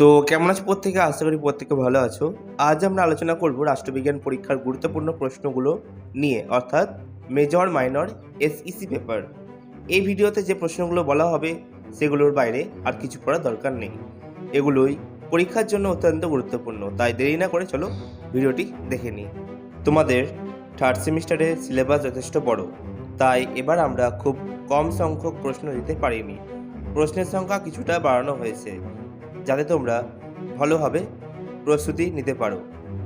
তো কেমন আছো প্রত্যেকে? আশা করি প্রত্যেকে ভালো আছো। আজ আমরা আলোচনা করব রাষ্ট্রবিজ্ঞান পরীক্ষার গুরুত্বপূর্ণ প্রশ্নগুলো নিয়ে, অর্থাৎ মেজর মাইনর এসইসি পেপার এই ভিডিওতে যে প্রশ্নগুলো বলা হবে, সেগুলোর বাইরে আর কিছু করার দরকার নেই। এগুলোই পরীক্ষার জন্য অত্যন্ত গুরুত্বপূর্ণ। তাই দেরি না করে চলো ভিডিওটি দেখে নিই। তোমাদের থার্ড সেমিস্টারের সিলেবাস যথেষ্ট বড়, তাই এবার আমরা খুব কম সংখ্যক প্রশ্ন দিতে পারিনি। প্রশ্নের সংখ্যা কিছুটা বাড়ানো হয়েছে। যাতে তোমরা ভালোভাবে প্রস্তুতি নিতে পারো।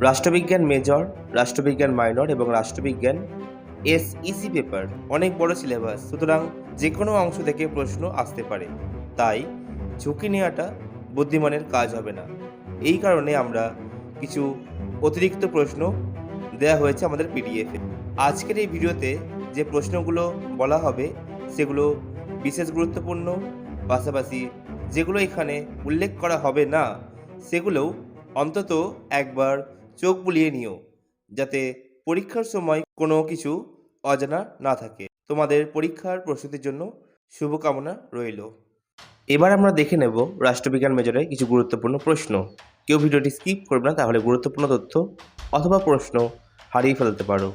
রাষ্ট্রবিজ্ঞান মেজর, রাষ্ট্রবিজ্ঞান মাইনর এবং রাষ্ট্রবিজ্ঞান এস ইসি পেপার, অনেক বড় সিলেবাস, সুতরাং যে কোনো অংশ থেকে প্রশ্ন আসতে পারে। তাই ঝুঁকি নেওয়াটা বুদ্ধিমানের কাজ হবে না। এই কারণে আমরা কিছু অতিরিক্ত প্রশ্ন দেওয়া হয়েছে আমাদের পিডিএফে আজকের এই ভিডিওতে যে প্রশ্নগুলো বলা হবে, সেগুলো বিশেষ গুরুত্বপূর্ণ, পাশাপাশি যেগুলো এখানে উল্লেখ করা হবে না, সেগুলোও অন্তত একবার চোখ বুলিয়ে নিও, যাতে পরীক্ষার সময় কোনো কিছু অজানা না থাকে। তোমাদের পরীক্ষার প্রস্তুতির জন্য শুভকামনা রইল। এবার আমরা দেখে নেব রাষ্ট্রবিজ্ঞান মেজরের কিছু গুরুত্বপূর্ণ প্রশ্ন। কেউ ভিডিওটি স্কিপ করবে না, তাহলে গুরুত্বপূর্ণ তথ্য অথবা প্রশ্ন হারিয়ে ফেলতে পারো।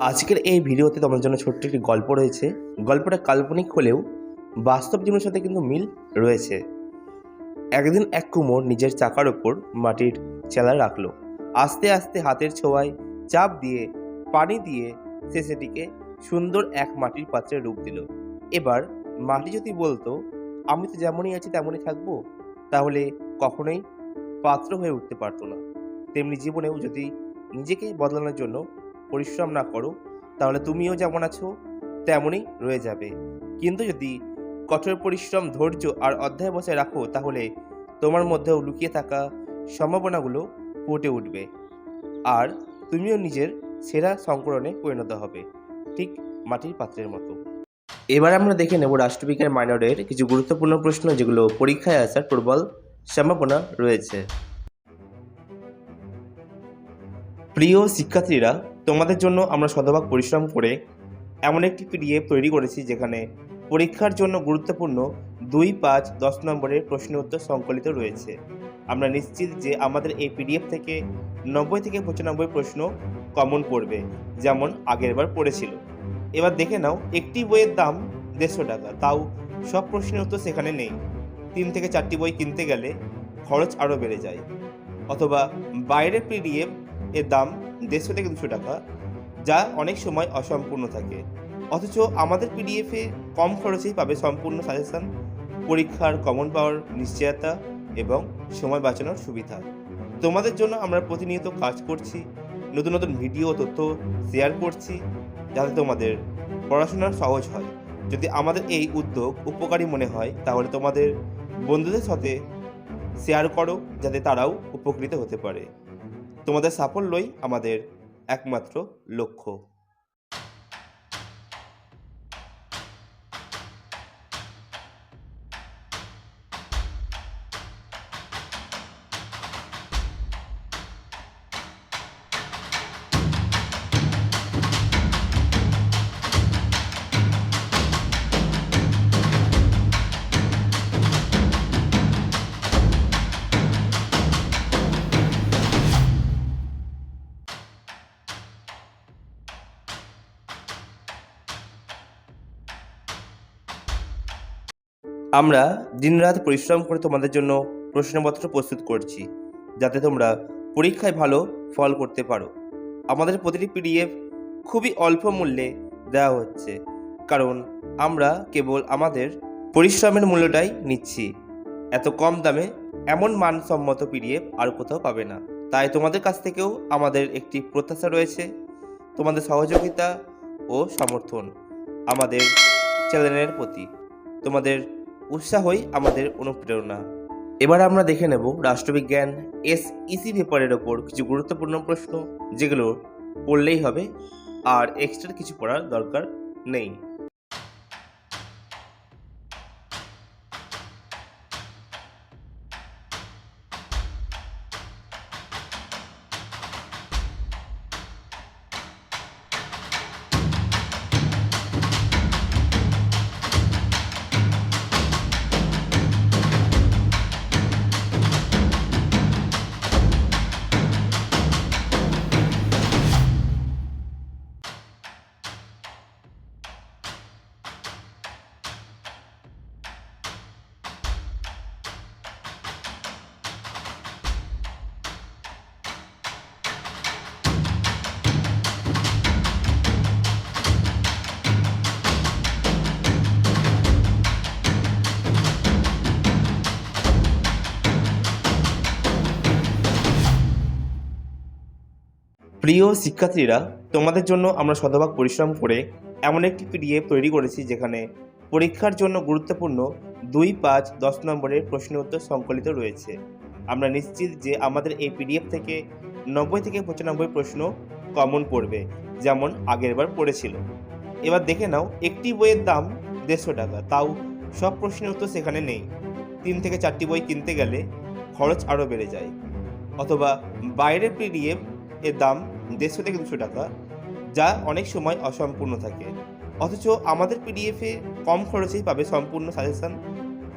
আজকের এই ভিডিওতে তোমার জন্য ছোট্ট একটি গল্প রয়েছে। গল্পটা কাল্পনিক হলেও বাস্তব জীবনের সাথে কিন্তু মিল রয়েছে। একদিন এক কুমোর নিজের চাকার ওপর মাটির চেলা রাখল। আস্তে আস্তে হাতের ছোঁয়ায় চাপ দিয়ে, পানি দিয়ে সে সেটিকে সুন্দর এক মাটির পাত্রে রূপ দিল। এবার মাটি যদি বলতো, আমি তো যেমনই আছি তেমনই থাকব, তাহলে কখনোই পাত্র হয়ে উঠতে পারতো না। তেমনি জীবনেও যদি নিজেকে বদলানোর জন্য পরিশ্রম না করো, তাহলে তুমিও যেমন আছো, তেমনই রয়ে যাবে। কিন্তু যদি কঠোর পরিশ্রম, ধৈর্য আর অধ্যায় বসায় রাখো, তাহলে তোমার মধ্যেও লুকিয়ে থাকা সম্ভাবনাগুলো ফুটে উঠবে। আর তুমিও নিজের সেরা সংকলনে পরিণত হবে, ঠিক মাটির পাত্রের মতো। এবার আমরা দেখে নেব রাষ্ট্রবিজ্ঞান মাইনরের কিছু গুরুত্বপূর্ণ প্রশ্ন, যেগুলো পরীক্ষায় আসার প্রবল সম্ভাবনা রয়েছে। প্রিয় শিক্ষার্থীরা তোমাদের জন্য আমরা শতভাগ পরিশ্রম করে এমন একটি পিডিএফ তৈরি করেছি যেখানে পরীক্ষার জন্য গুরুত্বপূর্ণ দুই পাঁচ দশ নম্বরের প্রশ্ন উত্তর সংকলিত রয়েছে। আমরা নিশ্চিত যে আমাদের এই পিডিএফ থেকে নব্বই থেকে পঁচানব্বই প্রশ্ন কমন পড়বে, যেমন আগেরবার পড়েছিল। এবার দেখে নাও, একটি বইয়ের দাম দেড়শো টাকা, তাও সব প্রশ্নের উত্তর সেখানে নেই। তিন থেকে চারটি বই কিনতে গেলে খরচ আরও বেড়ে যায়। অথবা বাইরের পিডিএফ এর দাম দেড়শো থেকে দুশো টাকা, যা অনেক সময় অসম্পূর্ণ থাকে। অথচ আমাদের পিডিএফে কম খরচেই পাবে সম্পূর্ণ সাজেশন পরীক্ষার কমন পাওয়ার নিশ্চয়তা এবং সময় বাঁচানোর সুবিধা। তোমাদের জন্য আমরা প্রতিনিয়ত কাজ করছি, নতুন নতুন ভিডিও, তথ্য শেয়ার করছি, যাতে তোমাদের পড়াশোনা সহজ হয়। যদি আমাদের এই উদ্যোগ উপকারী মনে হয়, তাহলে তোমাদের বন্ধুদের সাথে শেয়ার করো, যাতে তারাও উপকৃত হতে পারে। তোমাদের সাফল্যই আমাদের একমাত্র লক্ষ্য। আমরা দিনরাত পরিশ্রম করে তোমাদের জন্য প্রশ্নপত্র প্রস্তুত করছি, যাতে তোমরা পরীক্ষায় ভালো ফল করতে পারো। আমাদের প্রতিটি পিডিএফ খুবই অল্প মূল্যে দেওয়া হচ্ছে, কারণ আমরা কেবল আমাদের পরিশ্রমের মূল্যটাই নিচ্ছি। এত কম দামে এমন মানসম্মত পিডিএফ আর কোথাও পাবে না। তাই তোমাদের কাছ থেকেও আমাদের একটি প্রত্যাশা রয়েছে, তোমাদের সহযোগিতা ও সমর্থন আমাদের চ্যানেলের প্রতি। তোমাদের উৎসাহই আমাদের অনুপ্রেরণা। এবার আমরা দেখে নেব রাষ্ট্রবিজ্ঞান এস ইসি পেপারের ওপর কিছু গুরুত্বপূর্ণ প্রশ্ন, যেগুলো পড়লেই হবে, আর এক্সট্রা কিছু পড়ার দরকার নেই। প্রিয় শিক্ষার্থীরা, তোমাদের জন্য আমরা শতভাগ পরিশ্রম করে এমন একটি পিডিএফ তৈরি করেছি যেখানে পরীক্ষার জন্য গুরুত্বপূর্ণ দুই পাঁচ দশ নম্বরের প্রশ্ন উত্তর সংকলিত রয়েছে। আমরা নিশ্চিত যে আমাদের এই পিডিএফ থেকে নব্বই থেকে পঁচানব্বই প্রশ্ন কমন পড়বে, যেমন আগেরবার পড়েছিল। এবার দেখে নাও, একটি বইয়ের দাম দেড়শো টাকা, তাও সব প্রশ্নের উত্তর সেখানে নেই। তিন থেকে চারটি বই কিনতে গেলে খরচ আরও বেড়ে যায়। অথবা বাইরের পিডিএফ এর দাম দেড়শো থেকে দুশো টাকা, যা অনেক সময় অসম্পূর্ণ থাকে। অথচ আমাদের পিডিএফে কম খরচেই পাবে সম্পূর্ণ সাজেশন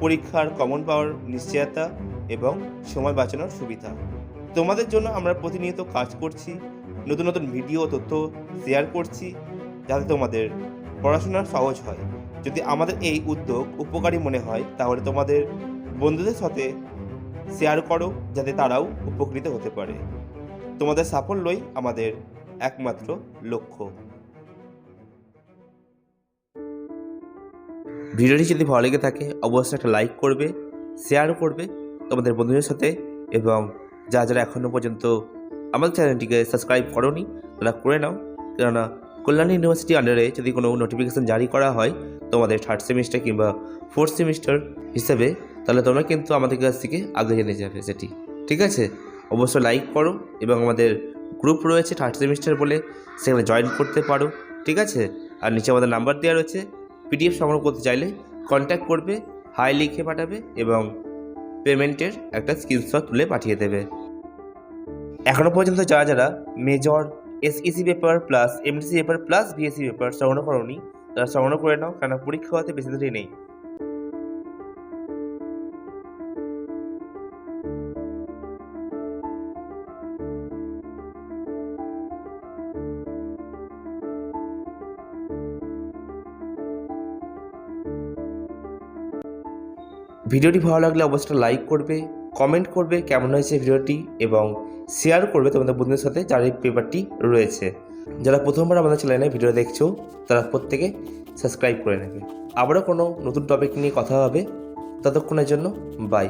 পরীক্ষার কমন পাওয়ার নিশ্চয়তা এবং সময় বাঁচানোর সুবিধা। তোমাদের জন্য আমরা প্রতিনিয়ত কাজ করছি, নতুন নতুন ভিডিও, তথ্য শেয়ার করছি, যাতে তোমাদের পড়াশোনা সহজ হয়। যদি আমাদের এই উদ্যোগ উপকারী মনে হয়, তাহলে তোমাদের বন্ধুদের সাথে শেয়ার করো, যাতে তারাও উপকৃত হতে পারে। তোমাদের সাফল্যই আমাদের একমাত্র লক্ষ্য। ভিডিওটি যদি ভালো লেগে থাকে, অবশ্যই একটা লাইক করবে শেয়ার করবে তোমাদের বন্ধুদের সাথে এবং যা যারা এখনও পর্যন্ত আমাদের চ্যানেলটিকে সাবস্ক্রাইব করনি, তারা করে নাও। কেননা কল্যাণী ইউনিভার্সিটি আন্ডারে যদি কোনো নোটিফিকেশান জারি করা হয় তোমাদের থার্ড সেমিস্টার কিংবা ফোর্থ সেমিস্টার হিসেবে, তাহলে তোমরা কিন্তু আমাদের কাছ থেকে আগে জেনে যাবে সেটি। ঠিক আছে? অবশ্যই লাইক করো এবং আমাদের গ্রুপ রয়েছে থার্ড সেমিস্টার বলে, সেখানে জয়েন করতে পারো, ঠিক আছে? আর নিচে আমাদের নাম্বার দেওয়া রয়েছে পিডিএফ সংগ্রহ করতে চাইলে কন্ট্যাক্ট করবে হাই লিখে পাঠাবে এবং পেমেন্টের একটা স্ক্রিনশট তুলে পাঠিয়ে দেবে। এখনও পর্যন্ত যারা যারা major SEC paper plus MDC paper plus BSC paper সংগ্রহ করনি, তারা সংগ্রহ করে নাও কেন পরীক্ষা হতে বেশি দেরি নেই। ভিডিওটি ভালো লাগলে অবশ্যই লাইক করবে কমেন্ট করবে কেমন হয়েছে ভিডিওটি এবং শেয়ার করবে তোমাদের বন্ধুদের সাথে যার এই পেপারটি রয়েছে। যারা প্রথমবার আমাদের চ্যানেলে ভিডিও দেখছ, তারা প্রত্যেকে সাবস্ক্রাইব করে নেবে। আবারও কোনো নতুন টপিক নিয়ে কথা হবে, ততক্ষণের জন্য বাই